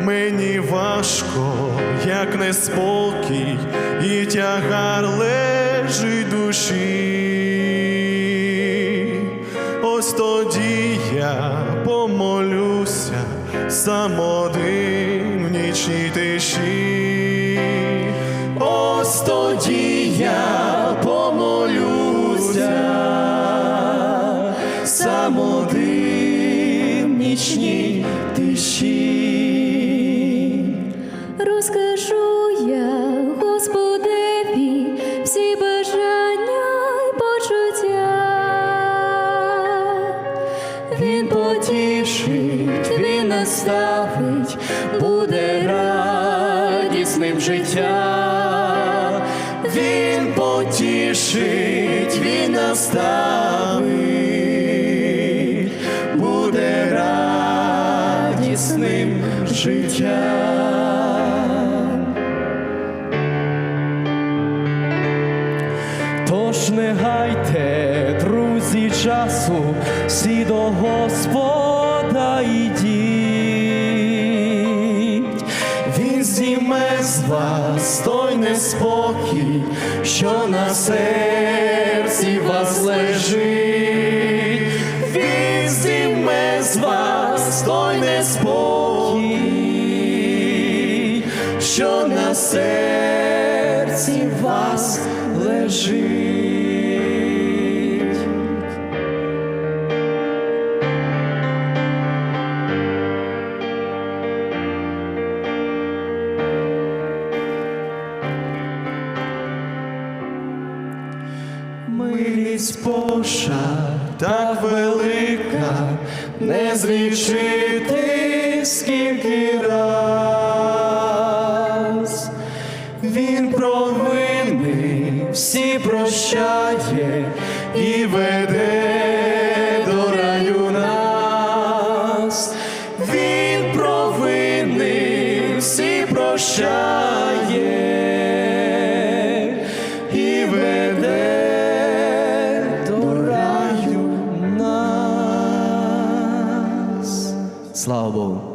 Мені важко, як неспокій, і тягар лежить душі. Ось тоді я помолюся сам один в нічній тиші. Ось тоді я помолюся, сам один в нічній тиші. Потішить, він наставить, буде радісним життя. Він потішить, він наставить, буде радісним життя. Тож не гайте, друзі, часу, всі до Господа йдіть. Він зніме з вас той неспокій, що на серці вас лежить. Він зніме з вас той неспокій, що на серці вас лежить. Божа так велика, не злічити скільки раз. Він провини всі прощає і веде до раю нас. Слава Богу.